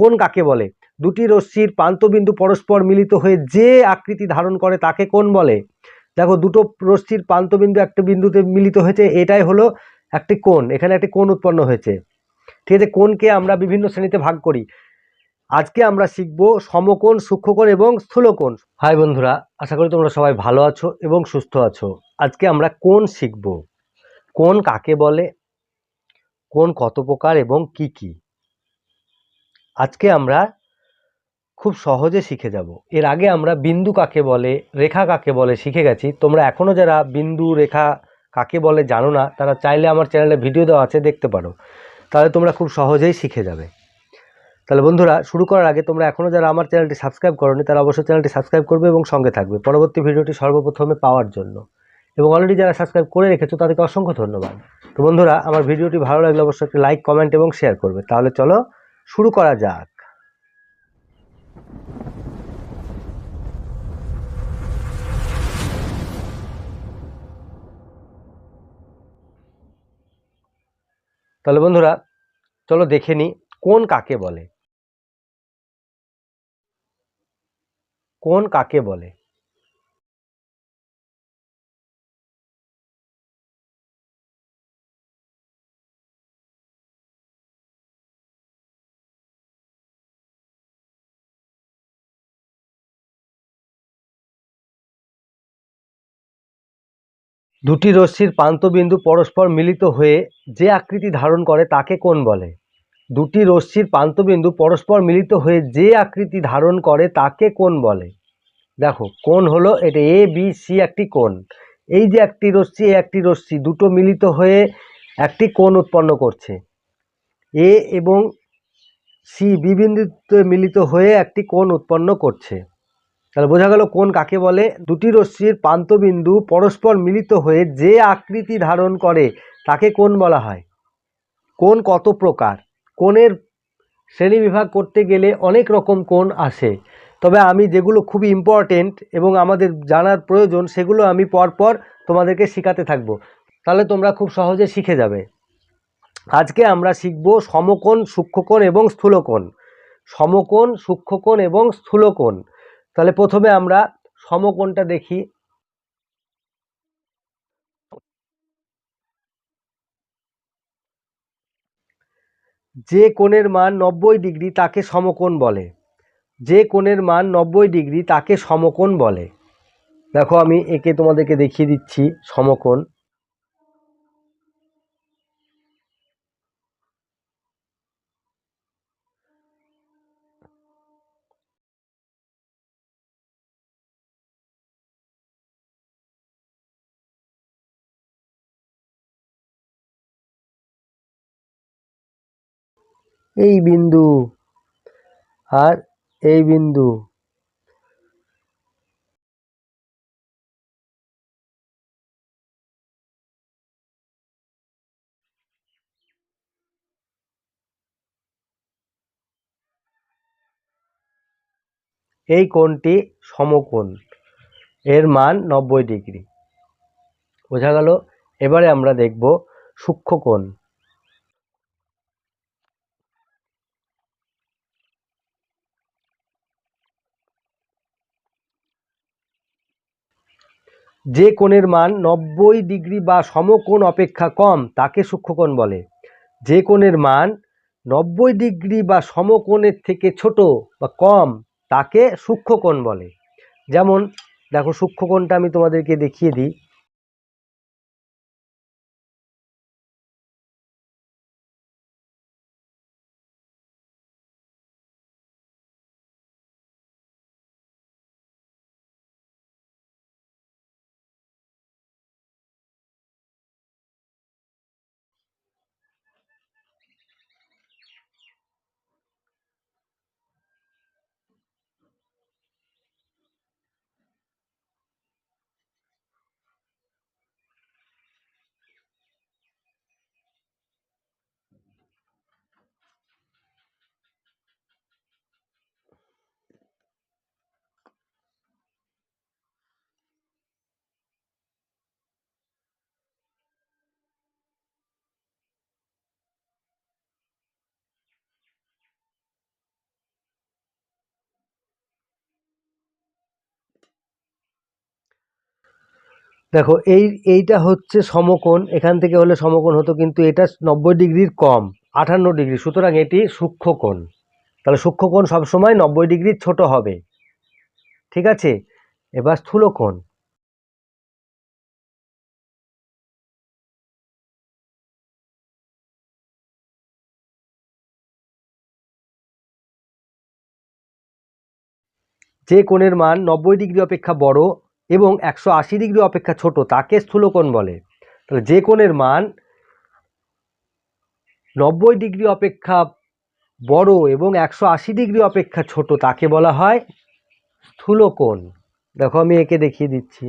কোন কাকে বলে? দুটি রশ্মির প্রান্তবিন্দু পরস্পর মিলিত হয়ে যে আকৃতি ধারণ করে তাকে কোন বলে? দেখো, দুটো রশ্মির প্রান্তবিন্দু একটা বিন্দুতে মিলিত হয়েছে, এটাই হলো একটি কোণ, এখানে একটি কোণ উৎপন্ন হয়েছে। ঠিক আছে, কোণকে আমরা বিভিন্ন শ্রেণীতে ভাগ করি। আজকে আমরা শিখব সমকোণ, সূক্ষ্মকোণ এবং স্থূলকোণ। হাই বন্ধুরা, আশা করি তোমরা সবাই ভালো আছো এবং সুস্থ আছো। আজকে আমরা কোণ শিখব। কোণ কাকে বলে? কোন কত প্রকার এবং কি কি? আজকে আমরা খুব সহজে শিখে যাব। এর আগে আমরা বিন্দু কাকে বলে, রেখা কাকে বলে শিখে গেছি। তোমরা এখনও যারা বিন্দু, রেখা কাকে বলে জানো না, তারা চাইলে আমার চ্যানেলে ভিডিও দেওয়া আছে, দেখতে পারো। তাহলে তোমরা খুব সহজেই শিখে যাবে। তাহলে বন্ধুরা, শুরু করার আগে তোমরা এখনও যারা আমার চ্যানেলটি সাবস্ক্রাইব করোনি, তারা অবশ্যই চ্যানেলটি সাবস্ক্রাইব করবে এবং সঙ্গে থাকবে। পরবর্তী ভিডিওটি সর্বপ্রথমে পাওয়ার জন্য। এবং অলরেডি যারা সাবস্ক্রাইব করে রেখেছো, তাদেরকে অসংখ্য ধন্যবাদ। তো বন্ধুরা, আমার ভিডিওটি ভালো লাগলে অবশ্যই একটি লাইক কমেন্ট এবং শেয়ার করবে। তাহলে চলো শুরু করা যাক। তাহলে বন্ধুরা চলো দেখে নিই কোন কাকে বলে। কোন কাকে বলে? দুটি রশ্মির প্রান্তবিন্দু পরস্পর মিলিত হয়ে যে আকৃতি ধারণ করে তাকে কোণ বলে। দুটি রশ্মির প্রান্তবিন্দু পরস্পর মিলিত হয়ে যে আকৃতি ধারণ করে তাকে কোণ বলে। দেখো, কোণ হলো এটা এ বি সি একটি কোণ। এই যে একটি রশ্মি এ একটি রশ্মি দুটো মিলিত হয়ে একটি কোণ উৎপন্ন করছে। এ এবং সি বি বিন্দুতে মিলিত হয়ে একটি কোণ উৎপন্ন করছে। তাহলে বোঝা গেল কোন কাকে বলে? দুটি রশ্মির প্রান্তবিন্দু পরস্পর মিলিত হয়ে যে আকৃতি ধারণ করে, তাকে কোন বলা হয়? কোন কত প্রকার? কোণের শ্রেণীবিভাগ করতে গেলে অনেক রকম কোণ আসে। তবে আমি যেগুলো খুবই ইম্পর্টেন্ট এবং আমাদের জানার প্রয়োজন, সেগুলো আমি পরপর তোমাদেরকে শেখাতে থাকব। তাহলে তোমরা খুব সহজে শিখে যাবে। আজকে আমরা শিখব সমকোণ, সূক্ষ্মকোণ এবং স্থূলকোণ। সমকোণ, সূক্ষ্মকোণ এবং স্থূলকোণ। তাহলে প্রথমে আমরা সমকোণটা দেখি। যে কোণের মান নব্বই ডিগ্রি তাকে সমকোণ বলে। যে কোণের মান নব্বই ডিগ্রি তাকে সমকোণ বলে। দেখো আমি একে তোমাদেরকে দেখিয়ে দিচ্ছি সমকোণ। এই বিন্দু আর এই বিন্দু। এই কোণটি সমকোণ। এর মান নব্বই ডিগ্রি। বোঝা গেল? এবারে আমরা দেখব সূক্ষ্মকোণ যে কোণের মান নব্বই ডিগ্রি বা সমকোণ অপেক্ষা কম, তাকে সূক্ষ্মকোণ বলে। যে কোণের মান নব্বই ডিগ্রি বা সমকোণের থেকে ছোট বা কম, তাকে সূক্ষ্মকোণ বলে। যেমন, দেখো সূক্ষ্মকোণটা আমি তোমাদেরকে দেখিয়ে দিই। দেখো, এই, এইটা হচ্ছে সমকোণ। এখান থেকে হলে সমকোণ হতো, কিন্তু এটা নব্বই ডিগ্রির কম আটান্ন ডিগ্রি। সুতরাং এটি সূক্ষ্মকোণ। তাহলে সূক্ষ্মকোণ সবসময় নব্বই ডিগ্রির ছোট হবে। ঠিক আছে? এবার স্থূলকোণ। যে কোণের মান নব্বই ডিগ্রি অপেক্ষা বড় এবং একশো আশি ডিগ্রি অপেক্ষা ছোট, তাকে স্থূলকোণ বলে। তাহলে যে কোণের মান নব্বই ডিগ্রি অপেক্ষা বড় এবং একশো আশি ডিগ্রি অপেক্ষা ছোট, তাকে বলা হয় স্থূলকোণ। দেখো আমি একে দেখিয়ে দিচ্ছি।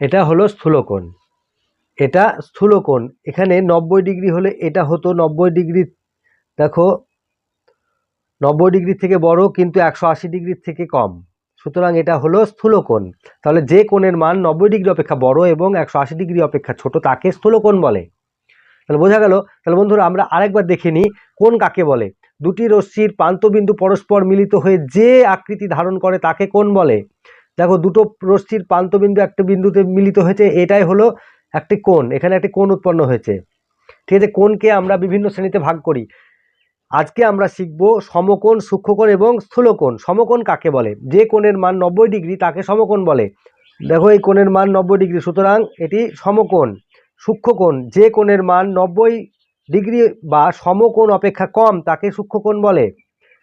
এটা হলো স্থূলকোণ। এটা স্থূলকোণ। এখানে নব্বই ডিগ্রি হলে এটা হতো নব্বই ডিগ্রি। দেখো, নব্বই ডিগ্রি থেকে বড় কিন্তু একশো আশি ডিগ্রির থেকে কম। সুতরাং এটা হলো স্থূলকোণ। তাহলে যে কোণের মান নব্বই ডিগ্রি অপেক্ষা বড় এবং একশো আশি ডিগ্রি অপেক্ষা ছোট তাকে স্থূলকোণ বলে। তাহলে বোঝা গেল, তাহলে বন্ধুরা আমরা আরেকবার দেখে নিই কোন কাকে বলে। দুটি রশ্মির প্রান্তবিন্দু পরস্পর মিলিত হয়ে যে আকৃতি ধারণ করে তাকে কোন বলে। দেখো, দুটো রশ্মির প্রান্তবিন্দু একটা বিন্দুতে মিলিত হয়েছে, এটাই হলো একটি কোণ, এখানে একটি কোণ উৎপন্ন হয়েছে। ঠিক আছে, কোণকে আমরা বিভিন্ন শ্রেণীতে ভাগ করি। আজকে আমরা শিখব সমকোণ, সূক্ষ্মকোণ এবং স্থূলকোণ। সমকোণ কাকে বলে? যে কোণের মান নব্বই ডিগ্রি, তাকে সমকোণ বলে। দেখো, এই কোণের মান নব্বই ডিগ্রি, সুতরাং এটি সমকোণ, সূক্ষ্মকোণ। যে কোণের মান নব্বই ডিগ্রি বা সমকোণ অপেক্ষা কম, তাকে সূক্ষ্মকোণ বলে।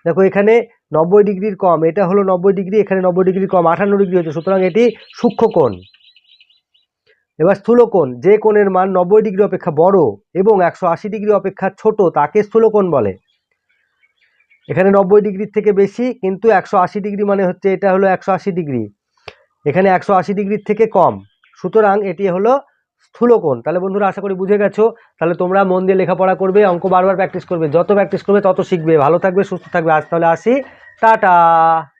দেখো, এখানে নব্বই ডিগ্রির কম, এটা হলো নব্বই ডিগ্রি, এখানে নব্বই ডিগ্রি কম, আঠান্ন ডিগ্রি হচ্ছে, সুতরাং এটি সূক্ষ্মকোণ এবার স্থূলকোণ যে কোণের মান নব্বই ডিগ্রি অপেক্ষা বড় এবং একশো আশি ডিগ্রি অপেক্ষা ছোট, তাকে স্থূলকোণ বলে। এখানে নব্বই ডিগ্রির থেকে বেশি, কিন্তু একশো আশি ডিগ্রি মানে হচ্ছে এটা হলো একশো আশি ডিগ্রি। এখানে একশো আশি ডিগ্রির থেকে কম, সুতরাং এটি হলো স্থূলকোণ তাহলে বন্ধুরা, আশা করি বুঝে গেছো। তাহলে তোমরা মন দিয়ে লেখাপড়া করবে, অঙ্ক বারবার প্র্যাকটিস করবে, যত প্র্যাকটিস করবে, তত শিখবে। ভালো থাকবে, সুস্থ থাকবে। আজ তাহলে আসি। 哒哒